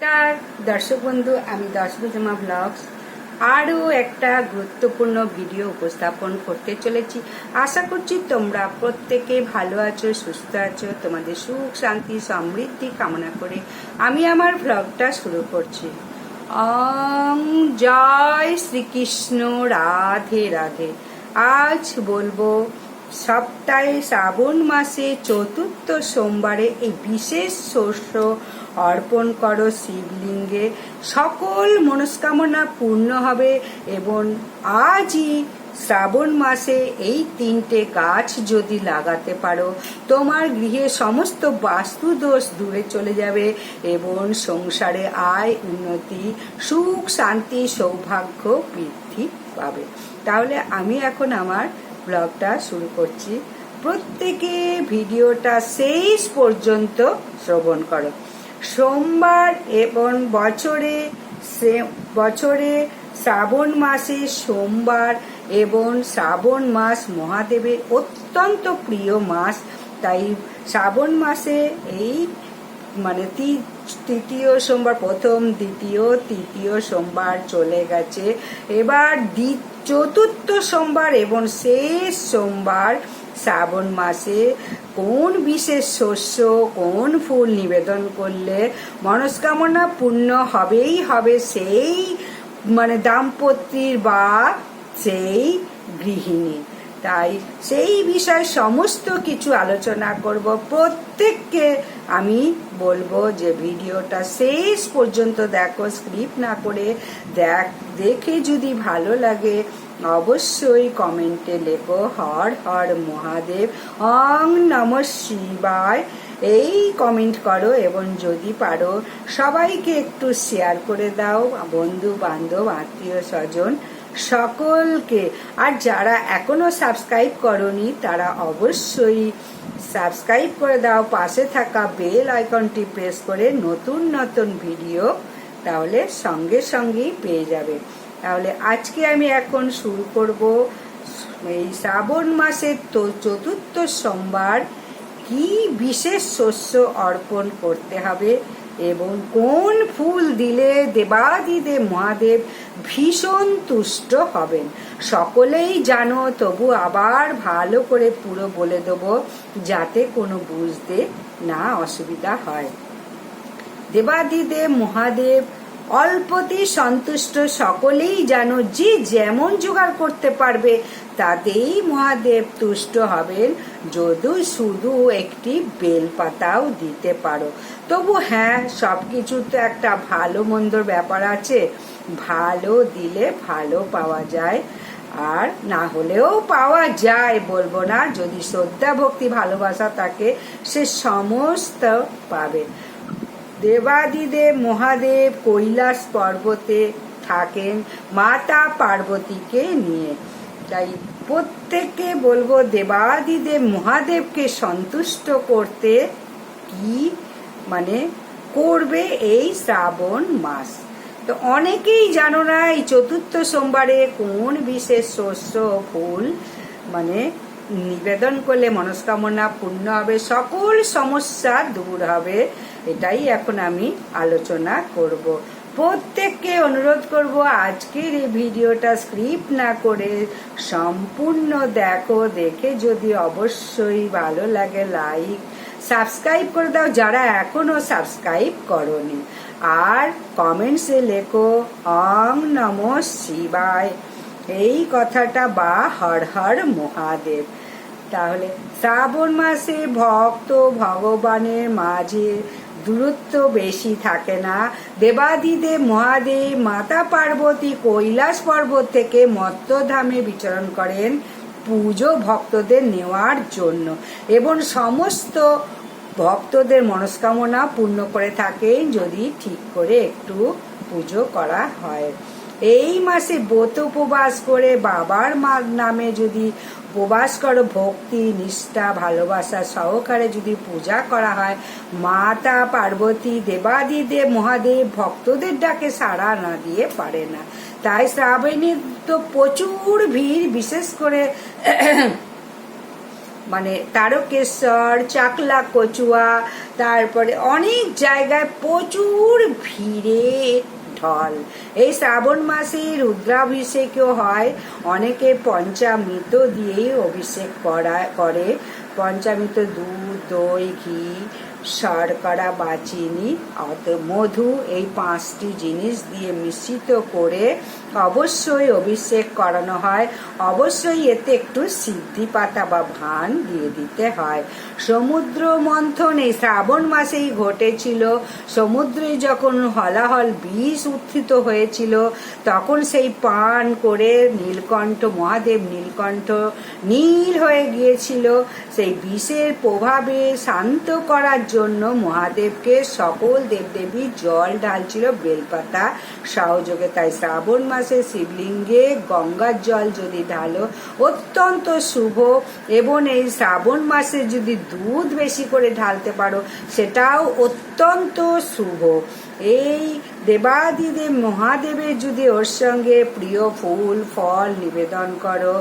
নমস্কার। দর্শক বন্ধু, আমি দশভুজমা ব্লগস। আরও একটা গুরুত্বপূর্ণ ভিডিও উপস্থাপন করতে চলেছি। আশা করছি তোমরা প্রত্যেকে ভালো আছো, সুস্থ আছো। তোমাদের সুখ, শান্তি, সমৃদ্ধি কামনা করে আমি আমার ব্লগটা শুরু করছি। অং জয় শ্রীকৃষ্ণ, রাধে রাধে। আজ বলব সপ্তাহে শ্রাবণ মাসে চতুর্থ সোমবারে এই বিশেষ শস্য অর্পণ করো শিবলিঙ্গে। সকল মনস্কামনা পূর্ণ হবে এবং আজই শ্রাবণ মাসে এই তিনটে গাছ যদি লাগাতে পারো, তোমার গৃহে সমস্ত বাস্তু দোষ দূরে চলে যাবে এবং সংসারে আয়, উন্নতি, সুখ, শান্তি, সৌভাগ্য বৃদ্ধি পাবে। তাহলে আমি এখন আমার ব্লগটা শুরু করছি। প্রত্যেকে ভিডিওটা শেষ পর্যন্ত শ্রবণ করো। সোমবার এবং বছরে বছরে শ্রাবণ মাসে সোমবার এবং শ্রাবণ মাস মহাদেবের অত্যন্ত প্রিয় মাস। তাই শ্রাবণ মাসে এই মানে তৃতীয় সোমবার, প্রথম, দ্বিতীয়, তৃতীয় সোমবার চলে গেছে। এবার চতুর্থ সোমবার এবং শেষ সোমবার শ্রাবণ মাসে কোন বিশেষ শস্য, কোন ফুল নিবেদন করলে মনস্কামনা পূর্ণ হবেই হবে সেই মানে দাম্পত্যির বা সেই গৃহিণী। তাই সেই বিষয় সমস্ত কিছু আলোচনা করব। প্রত্যেককে আমি বলব যে ভিডিওটা শেষ পর্যন্ত দেখো স্ক্রিপ্ট না করে দেখ, দেখে যদি ভালো লাগে অবশ্যই কমেন্টে লেখো, হর হর মহাদেব, অং নম শিবায়। এই কমেন্ট করো এবং যদি পারো সবাইকে একটু শেয়ার করে দাও বন্ধু বান্ধব আত্মীয় স্বজন সকলকে। আর যারা এখনও সাবস্ক্রাইব করনি, তারা অবশ্যই সাবস্ক্রাইব করে দাও। পাশে থাকা বেল আইকনটি প্রেস করে নতুন নতুন ভিডিও তাহলে সঙ্গে সঙ্গেই পেয়ে যাবে। তাহলে আজকে আমি এখন শুরু করব এই শ্রাবণ মাসের তো চতুর্থ সোমবার। কি বিশেষ শস্য অর্পণ করতে হবে? এবং কোন ফুল দিলে দেবাদিদে মহাদেব ভীষণ তুষ্ট হবেন? সকলেই জানো, তবু আবার ভালো করে পুরো বলে দেব যাতে কোনো বুঝতে না অসুবিধা হয়। দেবাদিদেব মহাদেব অল্পতে সন্তুষ্ট, সকলেই জানো যে যেমন জোগাড় করতে পারবে, তাতেই মহাদেব তুষ্ট হবেন। যদি শুধু একটি বেলপাতাও দিতে পারো। তবু হ্যাঁ সব কিছু তো একটা ভালো মন্দর ব্যাপার আছে। ভালো দিলে ভালো পাওয়া যায়। আর না হলেও পাওয়া যায় বলব না। যদি শ্রদ্ধা ভক্তি ভালোবাসা থাকে, সে সমস্ত পাবে। দেবাদিদেব, মহাদেব, কৈলাস পর্বতে থাকেন মাতা পার্বতীকে নিয়ে। তাই প্রত্যেককে বলব দেবাদিদেব মহাদেবকে সন্তুষ্ট করতে কি মানে করবে এই শ্রাবণ মাস। তো অনেকেই জানো না এই চতুর্থ সোমবারে কোন বিশেষ শস্য, ফুল মানে নিবেদন করলে মনস্কামনা পূর্ণ হবে, সকল সমস্যা দূর হবে, এটাই এখন আমি আলোচনা করব। প্রত্যেককে অনুরোধ করব আজকের এই ভিডিওটা স্ক্রিপ্ট না করে সম্পূর্ণ দেখো, দেখে যদি অবশ্যই ভালো লাগে লাইক, সাবস্ক্রাইব করে দাও যারা এখনও সাবস্ক্রাইব করনি। আর কমেন্টসে লেখো, অং নম শিবায়। এই কথাটা বা হর হর মহাদেব। তাহলে শ্রাবণ মাসে ভক্ত ভগবানের মাঝে দূরত্ব বেশি থাকে না। দেবাদিদেব মহাদেব মাতা পার্বতী কৈলাস পর্বত থেকে মত্তধামে বিচরণ করেন পুজো ভক্তদের নেওয়ার জন্য এবং সমস্ত ভক্তদের মনস্কামনা পূর্ণ করে থাকেন যদি ঠিক করে একটু পুজো করা হয়। এই মাসে ব্রত উপবাস করে বাবার মার নামে যদি উপবাস করো, ভক্তি, নিষ্ঠা, ভালোবাসা সহকারে যদি পূজা করা হয়, মাতা, পার্বতী, দেবাদিদেব, মহাদেব, ভক্তদের ডাকে সাড়া না দিয়ে পারে না। তাই শ্রাবণীর তো প্রচুর ভিড়, বিশেষ করে মানে তারকেশ্বর, চাকলা, কচুয়া, তারপরে অনেক জায়গায় প্রচুর ভিড়ে ঢল এই শ্রাবণ মাসে রুদ্রাভিষেকও হয়। অনেকে পঞ্চামৃত দিয়েই অভিষেক করা করে। পঞ্চামৃত দুধ, দই, ঘি শর্করা বা চিনি অত মধু এই পাঁচটি জিনিস দিয়ে মিশ্রিত করে অবশ্যই অভিষেক করানো হয়। অবশ্যই এতে একটু সিদ্ধি পাতা বা ভান দিয়ে দিতে হয়। সমুদ্র মন্থন এই শ্রাবণ মাসেই ঘটেছিল। সমুদ্রে যখন হলাহল বিষ উত্থিত হয়েছিল, তখন সেই পান করে নীলকণ্ঠ, মহাদেব নীলকণ্ঠ নীল হয়ে গিয়েছিল। সেই বিষের প্রভাবে শান্ত করার জন্য মহাদেবকে সকল দেবদেবী জল ঢালছিল বেলপাতা। সহযোগে তাই শ্রাবণ মাসে শিবলিঙ্গে গঙ্গার জল যদি ঢালো, অত্যন্ত শুভ। এবং এই শ্রাবণ মাসে যদি দুধ বেশি করে ঢালতে পারো, সেটাও অত্যন্ত শুভ। এই দেবাদিদেব মহাদেবের যদি ওর সঙ্গে প্রিয় ফুল, ফল নিবেদন করো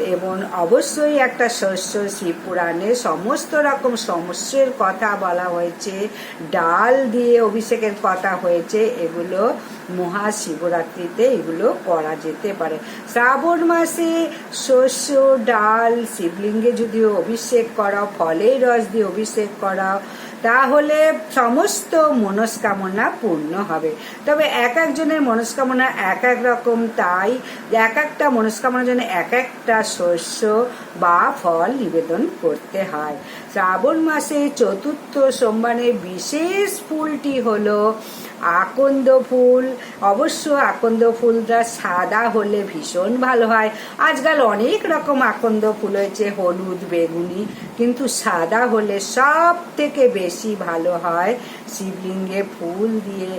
এবং অবশ্যই একটা শস্য শিব পুরাণে সমস্ত রকম সমস্যার কথা বলা হয়েছে, ডাল দিয়ে অভিষেকের কথা হয়েছে, এগুলো মহাশিবরাত্রিতে এগুলো করা যেতে পারে। শ্রাবণ মাসে শস্য, ডাল, শিবলিঙ্গে যদি অভিষেক করাও, ফলের রস দিয়ে অভিষেক করাও তাহলে সমস্ত মনস্কামনা পূর্ণ হবে। তবে এক একজনের মনস্কামনা এক এক রকম, তাই এক একটা মনস্কামনার জন্য এক একটা শস্য বা ফল নিবেদন করতে হয়। শ্রাবণ মাসে চতুর্থ সোমবারের বিশেষ ফুলটি হলো আকন্দ ফুল। অবশ্য আকন্দ ফুলটা সাদা হলে ভীষণ ভালো হয়। আজকাল অনেক রকম আকন্দ ফুল হয়েছে, হলুদ, বেগুনি। কিন্তু সাদা হলে সব থেকে বেশি ভালো হয় শিবলিঙ্গে ফুল দিয়ে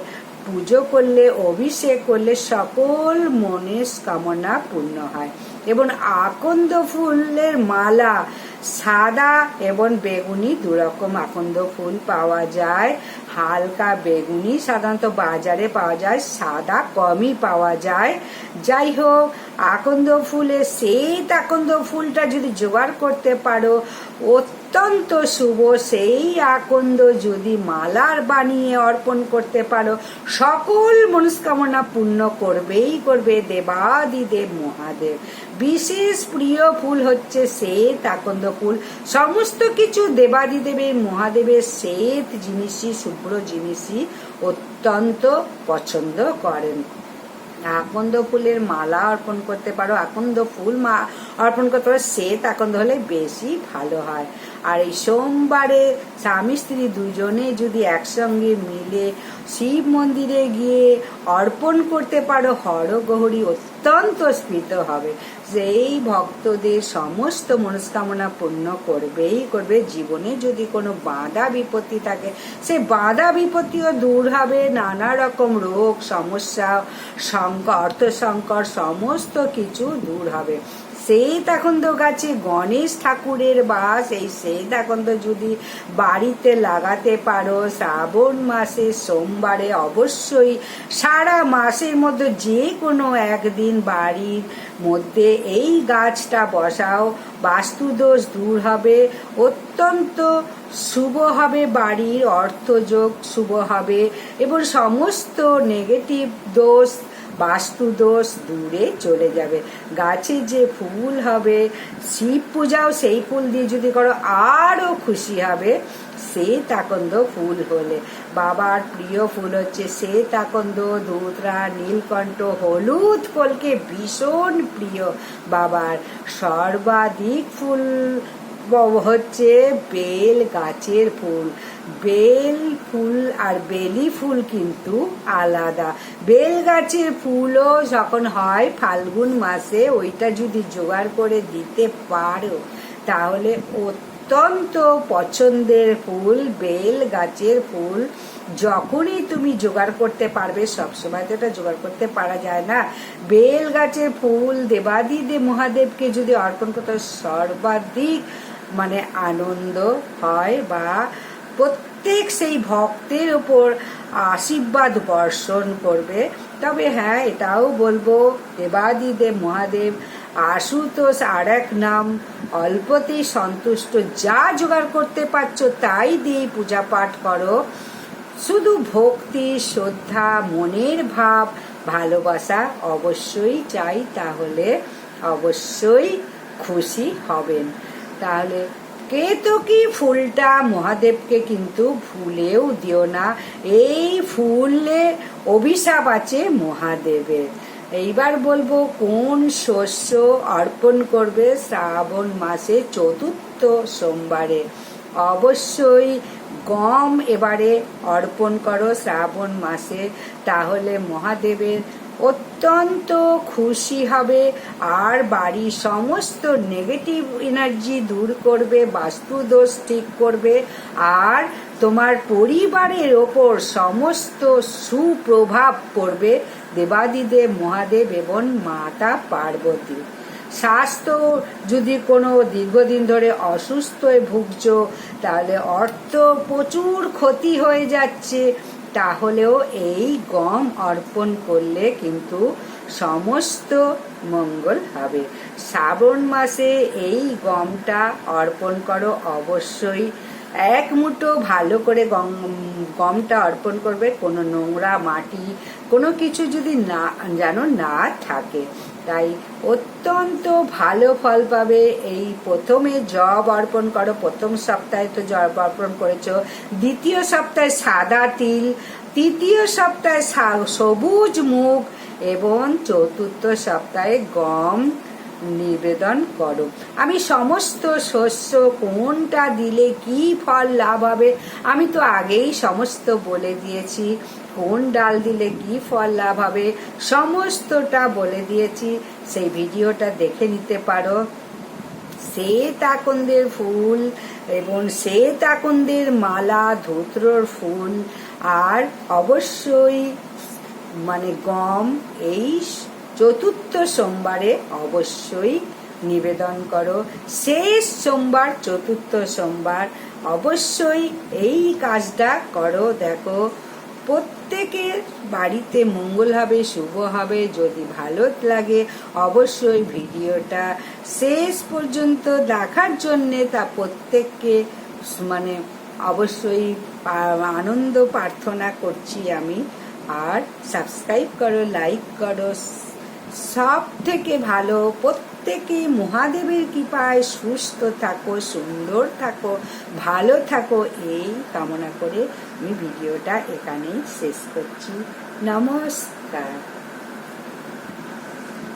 পুজো করলে, অভিষেক করলে সকল মনের কামনা পূর্ণ হয়। এবং আকন্দ ফুলের মালা সাদা এবং বেগুনি দুরকম। আকন্দ ফুল পাওয়া যায়, হালকা বেগুনি, সাধারণত বাজারে পাওয়া যায়, সাদা কমই পাওয়া যায়। যাই হোক, আকন্দ ফুলে সেই আকন্দ ফুলটা যদি জোগাড় করতে পারো, অত্যন্ত শুভ। সেই আকন্দ যদি মালার বানিয়ে অর্পণ করতে পারো, সকল মনস্কামনা পূর্ণ করবেই করবে দেবাদিদেব মহাদেব। বিশেষ প্রিয় ফুল হচ্ছে শ্বেত আকন্দ ফুল সমস্ত কিছু দেবাদিদেবের মহাদেবের শ্বেত জিনিসই, শুভ্র জিনিসই অত্যন্ত পছন্দ করেন। আকন্দ ফুলের মালা অর্পণ করতে পারো। আকন্দ ফুল মা অর্পণ করতে পারো। শ্বেত আকন্দ হলে বেশি ভালো হয়। আর এই সোমবারে স্বামী স্ত্রী দুজনে যদি একসঙ্গে মিলে শিব মন্দিরে গিয়ে অর্পণ করতে পারো হরগহরি অত্যন্ত স্ফীত হবে। সেই ভক্তদের সমস্ত মনস্কামনা পূর্ণ করবেই করবে। জীবনে যদি কোনো বাধা বিপত্তি থাকে, সে বাধা বিপত্তিও দূর হবে। নানা রকম রোগ, সমস্যা, সংকট অর্থ সংকট সমস্ত কিছু দূর হবে। শ্বেত তো গাছে গণেশ ঠাকুরের বাস, এই শ্বেত তো যদি বাড়িতে লাগাতে পারো শ্রাবণ মাসে, সোমবারে অবশ্যই। সারা মাসের মধ্যে যে কোনো একদিন বাড়ির মধ্যে এই গাছটা বসাও, বাস্তুদোষ দূর হবে, অত্যন্ত শুভ হবে বাড়ির অর্থযোগ, শুভ হবে। এবং সমস্ত নেগেটিভ দোষ বাস্তু দোষ দূরে চলে যাবে। গাছে যে ফুল হবে, শিব পূজাও সেই ফুল দিয়ে যদি করো, আরও খুশি হবে। সে তাকন্দ ফুল হলে। বাবার প্রিয় ফুল হচ্ছে সে তাকন্দ ধুতরা, নীলকণ্ঠ, হলুদ ফুলকে ভীষণ প্রিয় বাবার। সর্বাধিক ফুল হচ্ছে বেল গাছের ফুল। বেল ফুল আর বেলি ফুল কিন্তু আলাদা। বেল গাছের ফুলও যখন হয় ফাল্গুন মাসে, ওইটা যদি জোগাড় করে দিতে পারো, তাহলে অত্যন্ত পছন্দের ফুল বেল গাছের ফুল। যখনই তুমি জোগাড় করতে পারবে, সবসময় তো এটা জোগাড় করতে পারা যায় না। বেল গাছের ফুল, দেবাদিদে মহাদেবকে যদি অর্পণ করতে সর্বাধিক মানে আনন্দ হয় বা প্রত্যেক সেই ভক্তের ওপর আশীর্বাদ বর্ষণ করবে। তবে হ্যাঁ এটাও বলব, দেবাদিদেব মহাদেব, আশুতোষ আর এক নাম অল্পতেই সন্তুষ্ট, যা জোগাড় করতে পারছ তাই দিয়ে পূজা পাঠ করো। শুধু ভক্তি, শ্রদ্ধা, মনের ভাব, ভালোবাসা অবশ্যই চাই, তাহলে অবশ্যই খুশি হবেন। তাহলে কেতকী ফুলটা? মহাদেবকে কিন্তু ভুলেও দিও না। এই ফুলে অভিশাপ আছে মহাদেবের। এইবার বলব, কোন শস্য অর্পণ করবে শ্রাবণ মাসে চতুর্থ সোমবারে? অবশ্যই গম এবারে অর্পণ করো শ্রাবণ মাসে। তাহলে মহাদেবের অত্যন্ত খুশি হবে। আর বাড়ির সমস্ত নেগেটিভ এনার্জি দূর করবে, বাস্তুদোষ ঠিক করবে। আর তোমার পরিবারের ওপর সমস্ত সুপ্রভাব পড়বে। দেবাদিদেব, মহাদেব এবং মাতা পার্বতী। স্বাস্থ্য যদি কোনো দীর্ঘদিন ধরে অসুস্থ ভুগছ, তাহলে অর্থ প্রচুর ক্ষতি হয়ে যাচ্ছে। তাহলেও এই গম অর্পণ করলে কিন্তু সমস্ত মঙ্গল হবে। শ্রাবণ মাসে এই গমটা অর্পণ করো অবশ্যই। এক মুঠো ভালো করে গম, গমটা অর্পণ করবে। কোনো নোংরা মাটি, কোনো কিছু যদি না, যেন না থাকে। তাই অত্যন্ত ভালো ফল পাবে। এই প্রথমে জব অর্পণ করো, প্রথম সপ্তাহে তো জব অর্পণ করেছ, দ্বিতীয় সপ্তাহে সাদা তিল, তৃতীয় সপ্তাহে সবুজ মুখ এবং চতুর্থ সপ্তাহে গম। নিবেদন করো। আমি সমস্ত শস্য কোনটা দিলে কি ফল লাভ হবে? আমি তো আগেই সমস্ত বলে দিয়েছি। কোন ডাল দিলে কি ফল লাভ হবে? সমস্তটা বলে দিয়েছি। সেই ভিডিওটা দেখে নিতে পারো। শ্বেত আকন্দের ফুল এবং শ্বেত আকন্দের মালা, ধুত্রর ফুল। আর অবশ্যই মানে গম, এই চতুর্থ সোমবারে অবশ্যই নিবেদন করো। শেষ সোমবার, চতুর্থ সোমবার অবশ্যই এই কাজটা করো। দেখো, প্রত্যেকের বাড়িতে মঙ্গল হবে, শুভ হবে, যদি ভালো লাগে অবশ্যই ভিডিওটা শেষ পর্যন্ত দেখার জন্যে তা প্রত্যেককে মানে অবশ্যই আনন্দ প্রার্থনা করছি আমি। আর সাবস্ক্রাইব করো লাইক করো সব থেকে ভালো, প্রত্যেকে মহাদেবের কৃপায় সুস্থ থাকো, সুন্দর থাকো, ভালো থাকো, এই কামনা করে আমি ভিডিওটা এখানেই শেষ করছি। নমস্কার।